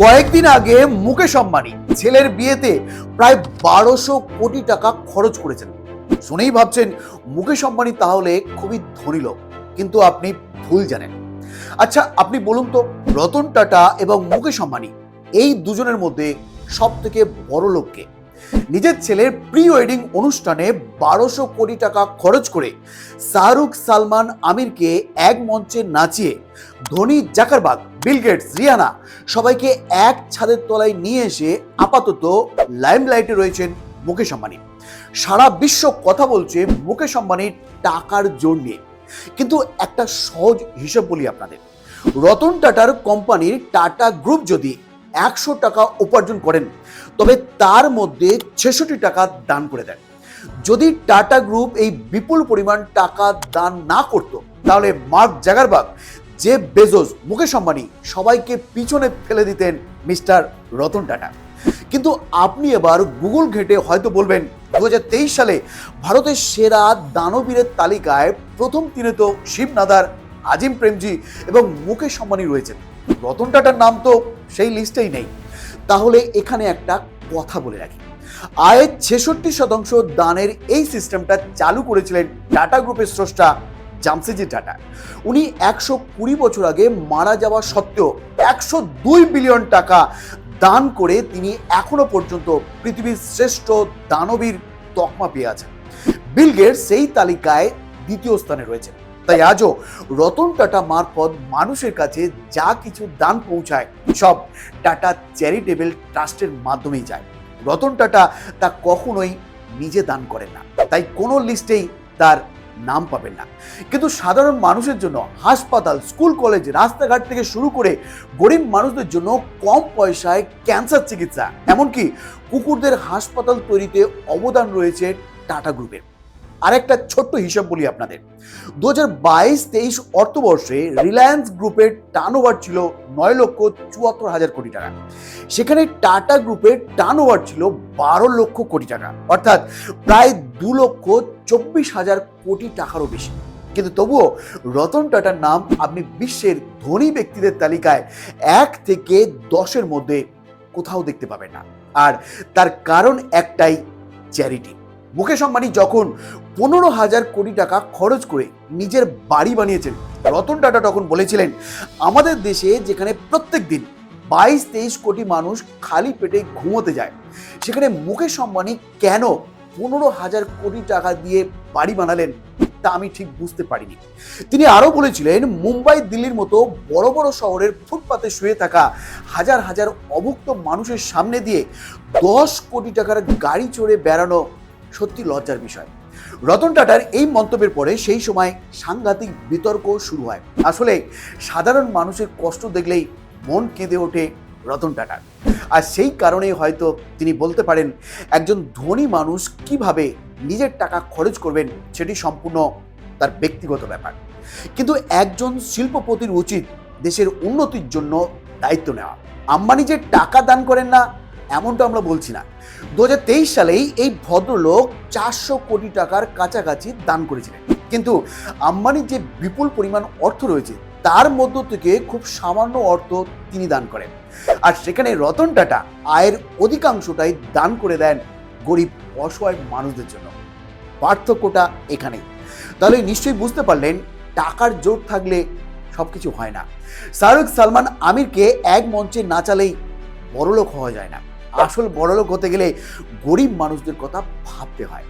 কয়েকদিন আগে মুকেশ আম্বানি ছেলের বিয়েতে প্রায় বারোশো কোটি টাকা খরচ করেছেন। শুনেই ভাবছেন, মুকেশ আম্বানি তাহলে খুবই ধনী লোক, কিন্তু আপনি ভুল জানেন। আচ্ছা আপনি বলুন তো, রতন টাটা এবং মুকেশ আম্বানি এই দুজনের মধ্যে সব থেকে বড় লোককে নিজের ছেলের প্রি ওয়েডিং অনুষ্ঠানে বারোশো কোটি টাকা খরচ করে শাহরুখ সালমান আমিরকে এক মঞ্চে নাচিয়ে Dhoni Zuckerberg, Bill Gates, Rihanna সবাইকে এক ছাদের তলায় নিয়ে এসে আপাতত লাইমলাইটে রয়েছেন মুকেশ আম্বানি। সারা বিশ্ব কথা বলছে মুকেশ আম্বানির টাকার জোর নিয়ে। কিন্তু একটা সহজ হিসাব বলি আপনাদের। রতন টাটার কোম্পানির টাটা গ্রুপ যদি একশো টাকা উপার্জন করেন, তবে তার মধ্যে ছেষট্টি টাকা দান করে দেন। যদি টাটা গ্রুপ এই বিপুল পরিমাণ টাকা দান না করত, তাহলে মার্ক জাগারবাগ যে বেজোস, মুকেশ আম্বানি সবাইকে পিছনে ফেলে দিতেন মিস্টার রতন টাটা। কিন্তু আপনি এবার গুগল ঘেটে হয়তো বলবেন দু হাজার তেইশ সালে ভারতের সেরা দানবীরের তালিকায় প্রথম তিনে তো শিব নাদার, আজিম প্রেমজি এবং মুকেশ আম্বানি রয়েছেন। রতন টাটার নাম তো সেই লিস্টেই নেই। তাহলে এখানে একটা কথা বলে রাখি। আয়ের ছেষট্টি শতাংশ দানের এই সিস্টেমটা চালু করেছিলেন টাটা গ্রুপের স্রষ্টা জামসেজি টাটা। উনি একশো কুড়ি বছর আগে মারা যাওয়া সত্ত্বেও একশো দুই বিলিয়ন টাকা দান করে তিনি এখনও পর্যন্ত পৃথিবীর শ্রেষ্ঠ দানবীর তকমা পেয়ে আছেন। বিল গেটস সেই তালিকায় দ্বিতীয় স্থানে রয়েছে তাই আজও রতন টাটা মারফত মানুষের কাছে যা কিছু দান পৌঁছায় সব টাটা চ্যারিটেবল ট্রাস্টের মাধ্যমেই যায়। রতন টাটা তা কখনোই নিজে দান করেন না। তাই কোনো লিস্টেই তার নাম পাবেন না। কিন্তু সাধারণ মানুষের জন্য হাসপাতাল, স্কুল, কলেজ, রাস্তাঘাট থেকে শুরু করে গরিব মানুষদের জন্য কম পয়সায় ক্যান্সার চিকিৎসা, এমনকি কুকুরদের হাসপাতাল তৈরিতে অবদান রয়েছে টাটা গ্রুপের আরেকটা ছোট্ট হিসাব বলি আপনাদের। দু হাজার বাইশ তেইশ অর্থবর্ষে রিলায়েন্স গ্রুপের টার্ন ছিল নয় লক্ষ চুয়াত্তর হাজার কোটি টাকা। সেখানে টাটা গ্রুপের টার্ন ছিল বারো লক্ষ কোটি টাকা। অর্থাৎ প্রায় দু লক্ষ চব্বিশ হাজার কোটি টাকারও বেশি। কিন্তু তবুও রতন টাটার নাম আপনি বিশ্বের ধনী ব্যক্তিদের তালিকায় এক থেকে দশের মধ্যে কোথাও দেখতে পাবেন না। আর তার কারণ একটাই চ্যারিটি মুকেশ আম্বানি যখন পনেরো হাজার কোটি টাকা খরচ করে নিজের বাড়ি বানিয়েছেন। রতন টাটা তখন বলেছিলেন, আমাদের দেশে যেখানে প্রত্যেক দিন বাইশ তেইশ কোটি মানুষ খালি পেটে ঘুমোতে যায়, সেখানে মুকেশ আম্বানি কেন পনেরো হাজার কোটি টাকা দিয়ে বাড়ি বানালেন তা আমি ঠিক বুঝতে পারিনি। তিনি আরও বলেছিলেন, মুম্বাই দিল্লির মতো বড় বড় শহরের ফুটপাতে শুয়ে থাকা হাজার হাজার অভুক্ত মানুষের সামনে দিয়ে দশ কোটি টাকার গাড়ি চড়ে বেড়ানো সত্যি লজ্জার বিষয়। রতন টাটার এই মন্তব্যের পরে সেই সময় সাংঘাতিক বিতর্ক শুরু হয়। আসলে সাধারণ মানুষের কষ্ট দেখলেই মন কেঁদে ওঠে রতন টাটার। আর সেই কারণেই হয়তো তিনি বলতে পারেন, একজন ধনী মানুষ কীভাবে নিজের টাকা খরচ করবেন সেটি সম্পূর্ণ তার ব্যক্তিগত ব্যাপার। কিন্তু একজন শিল্পপতির উচিত দেশের উন্নতির জন্য দায়িত্ব নেওয়া। আম্বানি যে টাকা দান করেন না এমনটা আমরা বলছি না। দু হাজার তেইশ সালেই এই ভদ্রলোক চারশো কোটি টাকার কাছাকাছি দান করেছিলেন। কিন্তু আম্বানির যে বিপুল পরিমাণ অর্থ রয়েছে, তার মধ্য থেকে খুব সামান্য অর্থ তিনি দান করেন। আর সেখানে রতন টাটা আয়ের অধিকাংশটাই দান করে দেন গরিব, অসহায় মানুষদের জন্য। পার্থক্যটা এখানেই। তাহলে নিশ্চয়ই বুঝতে পারলেন, টাকার জোর থাকলে সব কিছু হয় না। শাহরুখ সালমান আমিরকে এক মঞ্চে নাচালেই বড়লোক হওয়া যায় না। আসল বড়লোক হতে গেলে গরিব মানুষদের কথা ভাবতে হয়।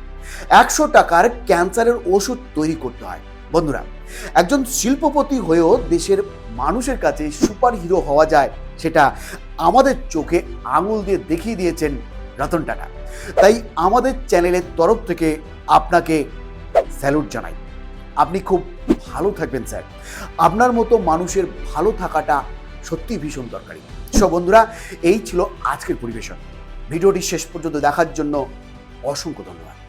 একশো টাকার ক্যান্সারের ওষুধ তৈরি করতে হয়। বন্ধুরা, একজন শিল্পপতি হয়েও দেশের মানুষের কাছে সুপার হিরো হওয়া যায় সেটা আমাদের চোখে আঙুল দিয়ে দেখিয়ে দিয়েছেন রতন টাটা। তাই আমাদের চ্যানেলের তরফ থেকে আপনাকে স্যালুট জানাই। আপনি খুব ভালো থাকবেন স্যার। আপনার মতো মানুষের ভালো থাকাটা সত্যি ভীষণ দরকারি। সব বন্ধুরা এই ছিল আজকের পরিবেশন। ভিডিওটি শেষ পর্যন্ত দেখার জন্য অসংখ্য ধন্যবাদ।